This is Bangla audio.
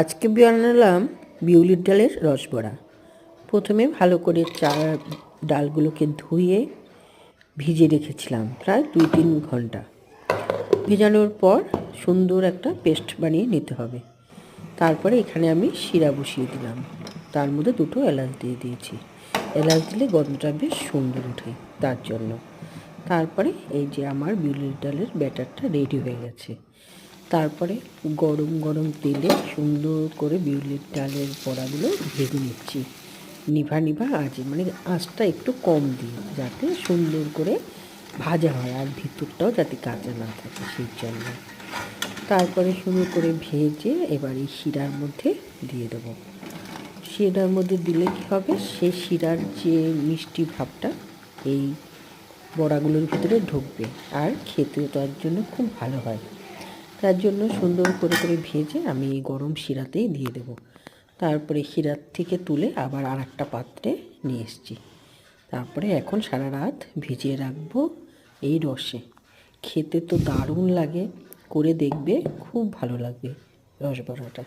আজকে বানালাম বিউলির ডালের রসবড়া। প্রথমে ভালো করে চা ডালগুলোকে ধুয়ে ভিজে রেখেছিলাম প্রায় দুই তিন ঘণ্টা। ভেজানোর পর সুন্দর একটা পেস্ট বানিয়ে নিতে হবে। তারপরে এখানে আমি শিরা বসিয়ে দিলাম। তার মধ্যে দুটো এলাচ দিয়ে দিয়েছি। এলাচ দিলে গন্ধটা বেশ সুন্দর ওঠে তার জন্য। তারপরে এই যে আমার বিউলির ডালের ব্যাটারটা রেডি হয়ে গেছে। তারপরে গরম গরম তেলে সুন্দর করে বিউলির ডালের বড়াগুলো ভেজে নিচ্ছি। নিভা নিভা আছে মানে আঁচটা একটু কম দিয়ে, যাতে সুন্দর করে ভাজা হয় আর ভিতরটাও যাতে কাঁচা না থাকে সেই জন্য। তারপরে সুন্দর করে ভেজে এবার এই শিরার মধ্যে দিয়ে দেবো। শিরার মধ্যে দিলে কী হবে? সেই শিরার যে মিষ্টি ভাবটা, এই বড়াগুলোর ভিতরে ঢুকবে। আর খেতেও তার জন্য খুব ভালো হয়। তার জন্য সুন্দর করে করে ভেজে আমি এই গরম শিরাতেই দিয়ে দেব। তারপরে শিরার থেকে তুলে আবার আর একটা পাত্রে নিয়ে এসছি। তারপরে এখন সারা রাত ভিজিয়ে রাখব এই রসে। খেতে তো দারুণ লাগে, করে দেখবে খুব ভালো লাগবে রসবড়াটা